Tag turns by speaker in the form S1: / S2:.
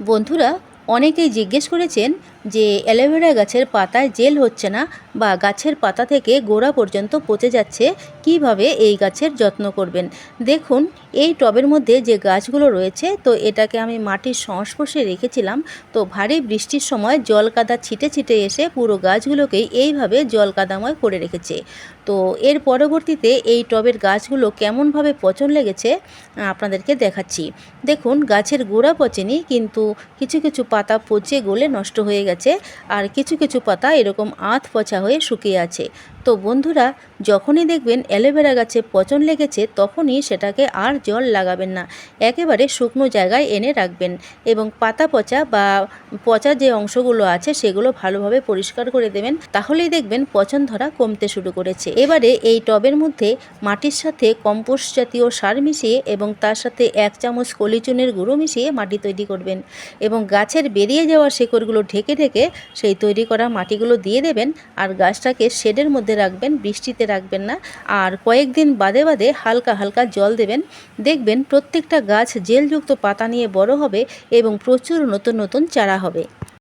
S1: বন্ধুরা অনেকেই জিজ্ঞেস করেছেন যে অ্যালোভেরা গাছের পাতায় জেল হচ্ছে না বা গাছের পাতা থেকে গোড়া পর্যন্ত পচে যাচ্ছে, কীভাবে এই গাছের যত্ন করবেন? দেখুন, এই টবের মধ্যে যে গাছগুলো রয়েছে, তো এটাকে আমি মাটির সংস্পর্শে রেখেছিলাম, তো ভারী বৃষ্টির সময় জল কাদা ছিটে ছিটে এসে পুরো গাছগুলোকেই এইভাবে জল কাদাময় করে রেখেছে। তো এর পরবর্তীতে এই টবের গাছগুলো কেমনভাবে পচন লেগেছে আপনাদেরকে দেখাচ্ছি। দেখুন, গাছের গোড়া পচেনি, কিন্তু কিছু কিছু পাতা পচে গলে নষ্ট হয়ে গেছে। আর কিছু কিছু পাতা এরকম আধ পচা হয়ে শুকিয়ে আছে। তো বন্ধুরা, যখনই দেখবেন অ্যালোভেরা গাছে পচন লেগেছে, তখনই সেটাকে আর জল লাগাবেন না। একেবারে শুকনো জায়গায় এনে রাখবেন এবং পাতা পচা বা পচা যে অংশগুলো আছে, সেগুলো ভালোভাবে পরিষ্কার করে দেবেন। তাহলেই দেখবেন পচন ধরা কমতে শুরু করেছে। এবারে এই টবের মধ্যে মাটির সাথে কম্পোস্ট জাতীয় সার মিশিয়ে এবং তার সাথে এক চামচ কলিচুনের গুঁড়ো মিশিয়ে মাটি তৈরি করবেন এবং গাছের বেরিয়ে যাওয়া শেকড়গুলো ঢেকে ঢেকে সেই তৈরি করা মাটিগুলো দিয়ে দেবেন আর গাছটাকে শেডের মধ্যে রাখবেন, বৃষ্টিতে রাখবেন না। আর কয়েকদিন বাদে বাদে হালকা হালকা জল দেবেন। দেখবেন প্রত্যেকটা গাছ জেলযুক্ত পাতা নিয়ে বড় হবে এবং প্রচুর নতুন নতুন চারা হবে।